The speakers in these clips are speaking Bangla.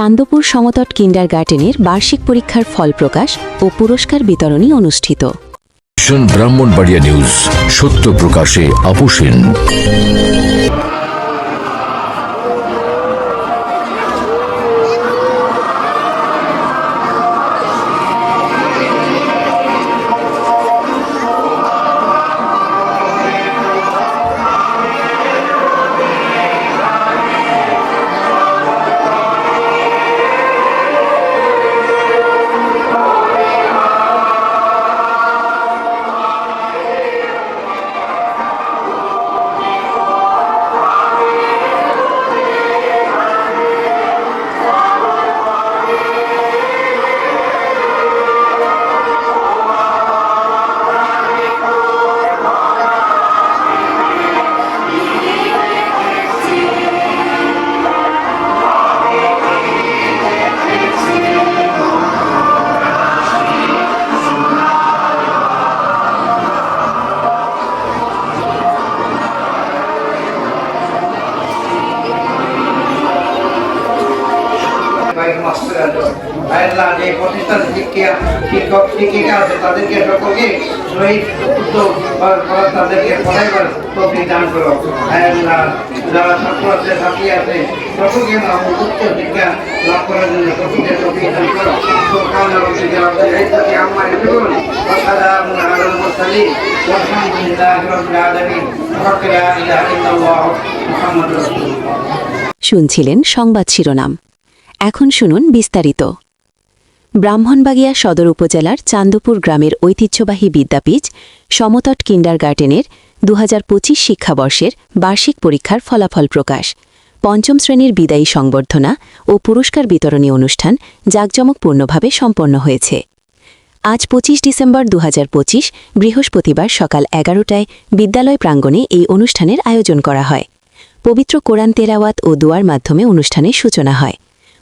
চান্দপুর সমতট কিন্ডার গার্ডেনের বার্ষিক পরীক্ষার ফল প্রকাশ ও পুরস্কার বিতরণী অনুষ্ঠিত। ব্রাহ্মণবাড়িয়া নিউজ সত্য প্রকাশে আপোষহীন তাদেরকে সকলকে শহীদ উদ্যোগ তাদেরকে পড়াইবার তৌফিক দান করো। আল্লাহ। যারা ছাত্র আছে, ছাত্রী আছে, সকলকে উচ্চ শিক্ষা লাভ করার জন্য সকলকে তৌফিক দান করো। শুনছিলেন সংবাদ শিরোনাম। এখন শুনুন বিস্তারিত। ব্রাহ্মণবাগিয়া সদর উপজেলার চান্দপুর গ্রামের ঐতিহ্যবাহী বিদ্যাপীঠ সমতট কিন্ডার গার্ডেনের দু শিক্ষাবর্ষের বার্ষিক পরীক্ষার ফলাফল প্রকাশ। পঞ্চম শ্রেণির বিদায়ী সংবর্ধনা ও পুরস্কার বিতরণী অনুষ্ঠান জাঁকজমকপূর্ণভাবে সম্পন্ন হয়েছে। আজ পঁচিশ ডিসেম্বর দু হাজার পঁচিশ, বৃহস্পতিবার সকাল এগারোটায় বিদ্যালয় প্রাঙ্গণে এই অনুষ্ঠানের আয়োজন করা হয়। পবিত্র কোরআন তেলাওয়াত ও দুয়ার মাধ্যমে অনুষ্ঠানের সূচনা হয়।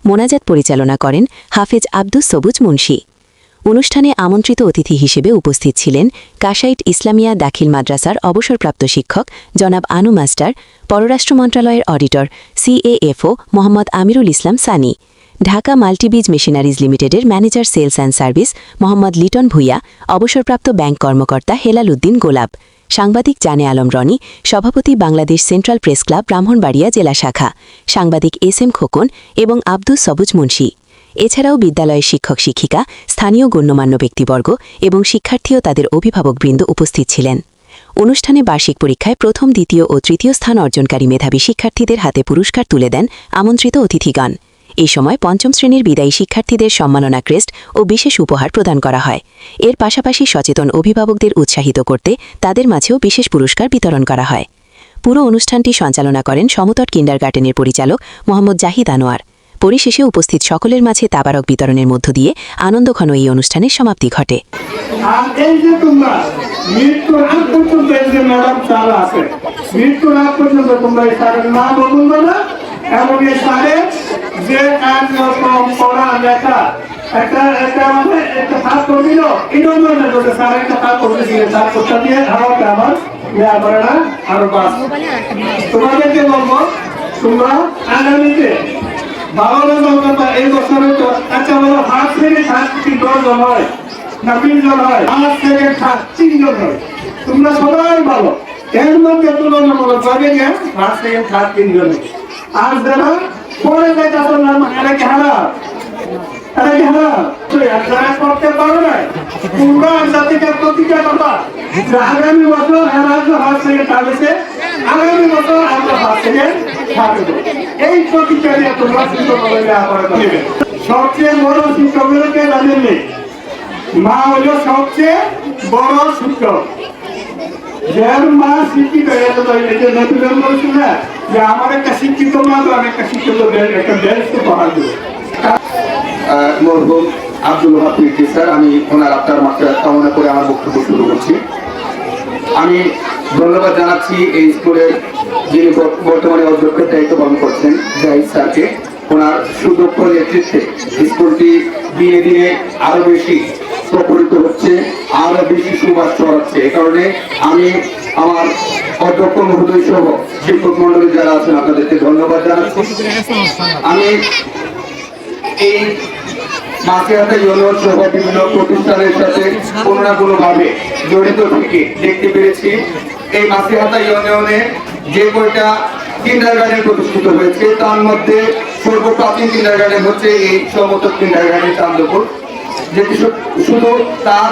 মোনাজাত পরিচালনা করেন হাফেজ আব্দুস সবুজ মুন্সি। অনুষ্ঠানে আমন্ত্রিত অতিথি হিসেবে উপস্থিত ছিলেন কাশাইট ইসলামিয়া দাখিল মাদ্রাসার অবসরপ্রাপ্ত শিক্ষক জনাব আনু মাস্টার, পররাষ্ট্র মন্ত্রণালয়ের auditor, CAFO Mohammad Amirul Islam Sani, Dhaka Multibiz machineries লিমিটেডের manager sales and service Mohammad Liton Bhuiyan, অবসরপ্রাপ্ত ব্যাংক কর্মকর্তা হেলাল উদ্দিন গোলাপ। সাংবাদিক জানে আলম রনি, সভাপতি Bangladesh central press club, Brahmanbaria জেলা শাখা, সাংবাদিক এস এম খোকন এবং আব্দুস সবুজ মুন্সি। এছাড়াও বিদ্যালয়ের শিক্ষক শিক্ষিকা, স্থানীয় গণ্যমান্য ব্যক্তিবর্গ এবং শিক্ষার্থী ও তাদের অভিভাবকবৃন্দ উপস্থিত ছিলেন। অনুষ্ঠানে বার্ষিক পরীক্ষায় প্রথম, দ্বিতীয় ও তৃতীয় স্থান অর্জনকারী মেধাবী শিক্ষার্থীদের হাতে পুরস্কার তুলে দেন আমন্ত্রিত অতিথিগণ। এই সময় পঞ্চম শ্রেণির বিদায়ী শিক্ষার্থীদের সম্মাননা ক্রেস্ট ও বিশেষ উপহার প্রদান করা হয়। এর পাশাপাশি সচেতন অভিভাবকদের উৎসাহিত করতে তাদের মাঝেও বিশেষ পুরস্কার বিতরণ করা হয়। পুরো অনুষ্ঠানটি সঞ্চালনা করেন সমতট কিন্ডার গার্ডেনের পরিচালক মোহাম্মদ জাহিদ আনোয়ার। পরিশেষে উপস্থিত সকলের মাঝে তাবারক বিতরণের মধ্য দিয়ে আনন্দঘন এই অনুষ্ঠানের সমাপ্তি ঘটে। মৃত্যুর আগ পর্যন্ত তোমরা এই নাম না এই স্যারের যে কার্যক্রম করা লেখা একটা একটা তোমরা এই বছরে আচ্ছা বলো থেকে হয় তিনজন হয় তিনজন হয়। তোমরা সবাই ভালো। এর মধ্যে তুলনামূলক ভাবে হাত থেকে সাত তিনজন আর পরে যায় তাদের নাম এরা কি হারা? এরা কি হারা? তো যারা করতে পারো না জাতিকে আগামী বছর হাত থেকে আগামী বছর আমরা হাত থেকে এই প্রতিজ্ঞা নিয়ে তোমরা করে সবচেয়ে বড় জানেন নেই মা হলো সবচেয়ে বড় শিক্ষক। আমি ধন্যবাদ জানাচ্ছি এই স্কুলের যিনি বর্তমানে অধ্যক্ষের দায়িত্ব পালন করছেন, জাহিদ স্যারকে। ওনার সুদক্ষ নেতৃত্বে স্কুলটি দিনে দিনে আরও বেশি প্রফুল্লিত হচ্ছে আরও বেশি সুবাস ছড়াচ্ছে। এই কারণে আমি আমার অধ্যক্ষ মহোদয় সহ শিক্ষক মন্ডলী যারা আছেন, আপনাদেরকে ধন্যবাদ জানাচ্ছি। আমি এই মাসিহাটা ইউনিয়ন সহ বিভিন্ন প্রতিষ্ঠানের সাথে কোনো না কোনো ভাবে জড়িত থেকে দেখতে পেরেছি। এই ইউনিয়নে যে কয়টা কিন্ডার গার্ডেন প্রতিষ্ঠিত হয়েছে, তার মধ্যে সর্বপ্রাচীন কিন্ডার গার্ডেন হচ্ছে এই সমত কিন্ডার গার্ডেন চান্দপুর যেটি শুধু তার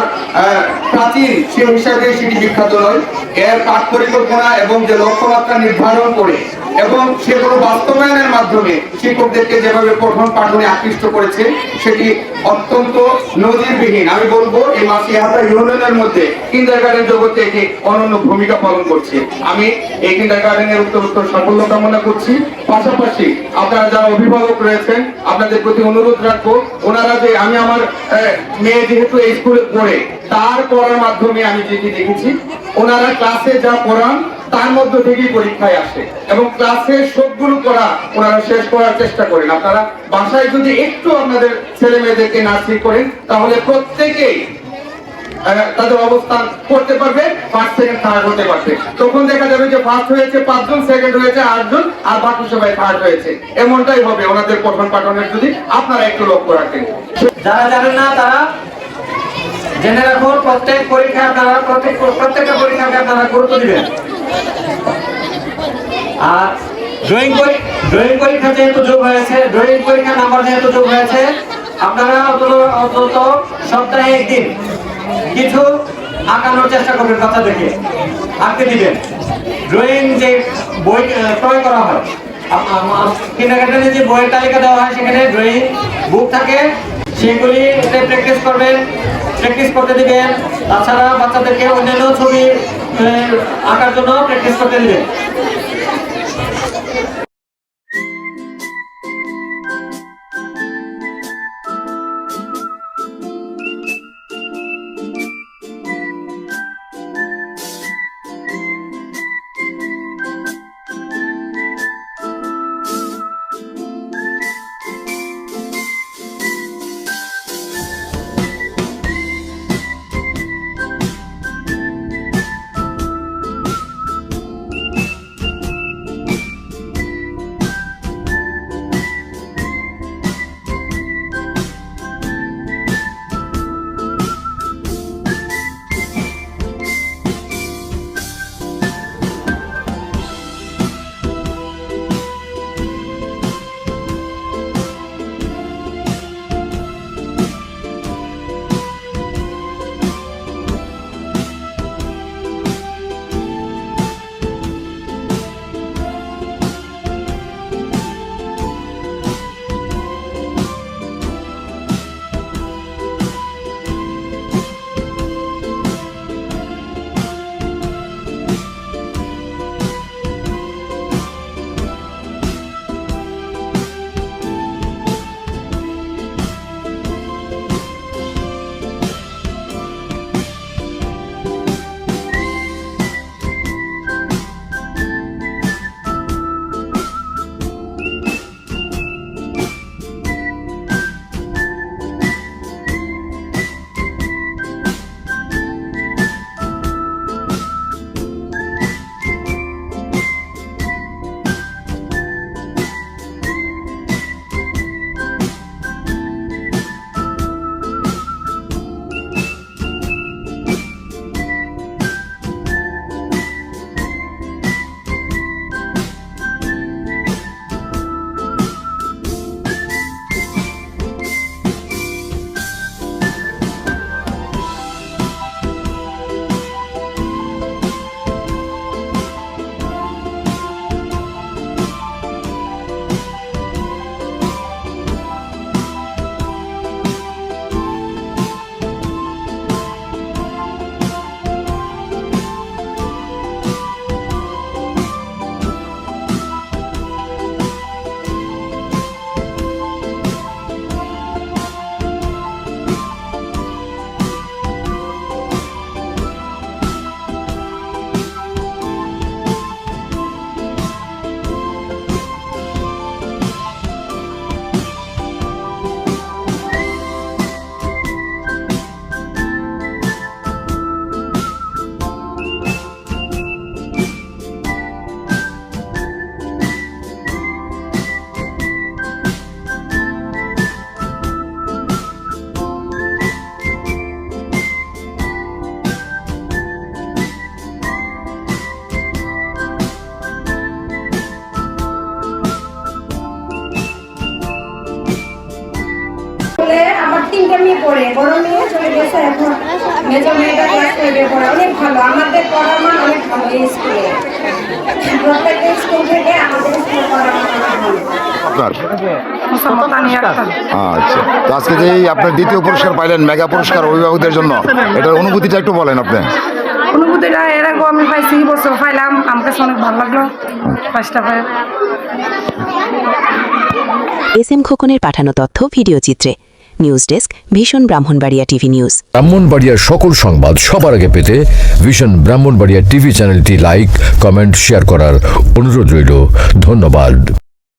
প্রাচীন সে হিসাবে সেটি বিখ্যাত নয়। এর পাঠ পরিকল্পনা এবং যে লক্ষ্যমাত্রা নির্ধারণ করে এবং সেগুলো বাস্তবায়নের মাধ্যমে শিক্ষকদেরকে যেভাবে পঠন পাঠনে আকৃষ্ট করেছে, সেটি অত্যন্ত নজিরবিহীন। আমি বলব, এই মাসিহাটা ইউনিয়নের মধ্যে কিন্ডার গার্ডেন জগতে এটি অনন্য ভূমিকা পালন করছে। আমি এই কিন্ডার গার্ডেনের উত্তর উত্তর সাফল্য কামনা করছি। পাশাপাশি আপনারা যারা অভিভাবক রয়েছেন, আপনাদের প্রতি অনুরোধ রাখব, ওনারা যে আমি আমার মেয়ে যেহেতু এই স্কুলে পড়ে, তার পড়ার মাধ্যমে আমি যেটি দেখেছি, ওনারা ক্লাসে যা পড়ান তার মধ্য থেকেই পরীক্ষায় আসে। এবং ক্লাসে সবগুলো পড়া ওনারা শেষ করার চেষ্টা করেন। আপনারা বাসায় যদি একটু আপনাদের ছেলে মেয়েদেরকে নার্সিং করেন, তাহলে প্রত্যেকেই তাদের অবস্থান করতে পারবে ফার্স্ট সেকেন্ড থার্ড হতে পারবে। তখন দেখা যাবে যে ফার্স্ট হয়েছে পাঁচজন সেকেন্ড হয়েছে আটজন, আর বাকি সবাই থার্ড হয়েছে। এমনটাই হবে ওনাদের পঠন পাঠনের যদি আপনারা একটু লক্ষ্য রাখেন। যারা জানেন না, তারা জেনে রাখুন, প্রত্যেক পরীক্ষা আপনারা, প্রত্যেক প্রত্যেকটা পরীক্ষাকে আপনারা গুরুত্ব দিবেন। আর ড্রয়িং ড্রয়িং পরীক্ষা যেহেতু যোগ হয়েছে ড্রয়িং পরীক্ষা নাম্বার যেহেতু যোগ হয়েছে। আপনারা অন্তত সপ্তাহে একদিন কিছু আঁকানোর চেষ্টা করবেন কথা দেখে। আঁকতে দিবেন। ড্রয়িং যে বই ক্রয় করা হয় কিন্ডারগার্ডেনে যে বইয়ের তালিকা দেওয়া হয়, সেখানে ড্রয়িং বুক থাকে। সেগুলি প্র্যাকটিস করবেন প্র্যাকটিস করতে দিবেন। তাছাড়া বাচ্চাদেরকে অন্যান্য ছবি আঁকার জন্য প্র্যাকটিস করতে দিবেন। পড়ে বড় মেয়ে চলে গেছে এখন মেজো মেয়েটা ক্লাস ফাইভে পড়ে। অনেক ভালো আমাদের পড়ার মান অনেক ভালো এই স্কুলে। প্রত্যেকটা স্কুল থেকে আমাদের স্কুলে পড়ার মান। আচ্ছা তো আজকে যে এই আপনার দ্বিতীয় পুরস্কার পাইলেন মেগা পুরস্কার অভিভাবকদের জন্য এটার অনুভূতিটা একটু বলেন আপনি। অনুভূতিটা এর আগে আমি পাইছি বছর পাইলাম আমার কাছে অনেক ভালো লাগল ফার্স্টটা পাই এস এম খোকনের পাঠানো তথ্য ভিডিওচিত্রে নিউজ ডেস্ক, ভীষণ ব্রাহ্মণবাড়িয়া টিভি নিউজ। ব্রাহ্মণবাড়িয়ার সকল সংবাদ সবার আগে পেতে ভীষণ ব্রাহ্মণবাড়িয়া টিভি চ্যানেলটি লাইক, কমেন্ট, শেয়ার করার অনুরোধ রইল। ধন্যবাদ।